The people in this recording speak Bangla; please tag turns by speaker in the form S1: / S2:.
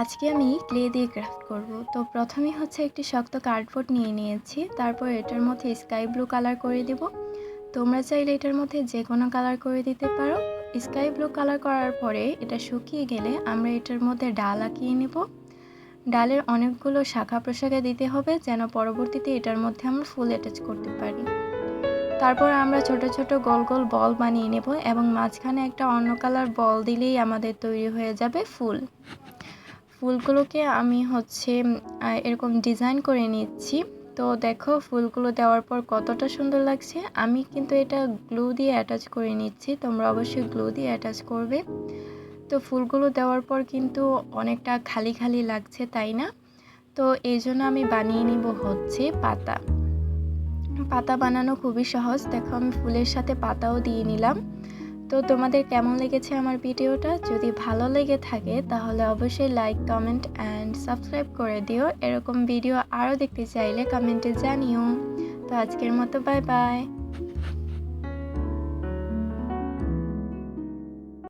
S1: আজকে আমি ক্লে দিয়ে ক্রাফট করব। তো প্রথমেই হচ্ছে একটি শক্ত কার্ডবোর্ড নিয়ে নিয়েছি। তারপর এটার মধ্যে স্কাই ব্লু কালার করে দিব। তোমরা চাইলে এটার মধ্যে যে কোনো কালার করে দিতে পারো। স্কাই ব্লু কালার করার পরে এটা শুকিয়ে গেলে আমরা এটার মধ্যে ডাল আঁকিয়ে নেব। ডালের অনেকগুলো শাখা প্রশাখা দিতে হবে যেন পরবর্তীতে এটার মধ্যে আমরা ফুল অ্যাটাচ করতে পারি। তারপর আমরা ছোট ছোট গোল গোল বল বানিয়ে নেব এবং মাঝখানে একটা অন্য কালার বল দিলেই আমাদের তৈরি হয়ে যাবে ফুল। ফুলগুলোকে আমি হচ্ছে এরকম ডিজাইন করে নিচ্ছি। তো দেখো ফুলগুলো দেওয়ার পর কতটা সুন্দর লাগছে। আমি কিন্তু এটা গ্লু দিয়ে অ্যাটাচ করে নিচ্ছি। তোমরা অবশ্যই গ্লু দিয়ে অ্যাটাচ করবে। তো ফুলগুলো দেওয়ার পর কিন্তু অনেকটা খালি খালি লাগছে, তাই না? তো এই জন্য আমি বানিয়ে নিব হচ্ছে পাতা। পাতা বানানো খুবই সহজ। দেখো আমি ফুলের সাথে পাতাও দিয়ে নিলাম। তো তোমাদের কেমন লেগেছে আমার ভিডিওটা? যদি ভালো লেগে থাকে, তাহলে অবশ্যই লাইক কমেন্ট অ্যান্ড সাবস্ক্রাইব করে দিও। এরকম ভিডিও আরও দেখতে চাইলে কমেন্টে জানিও। তো আজকের মতো বাই বাই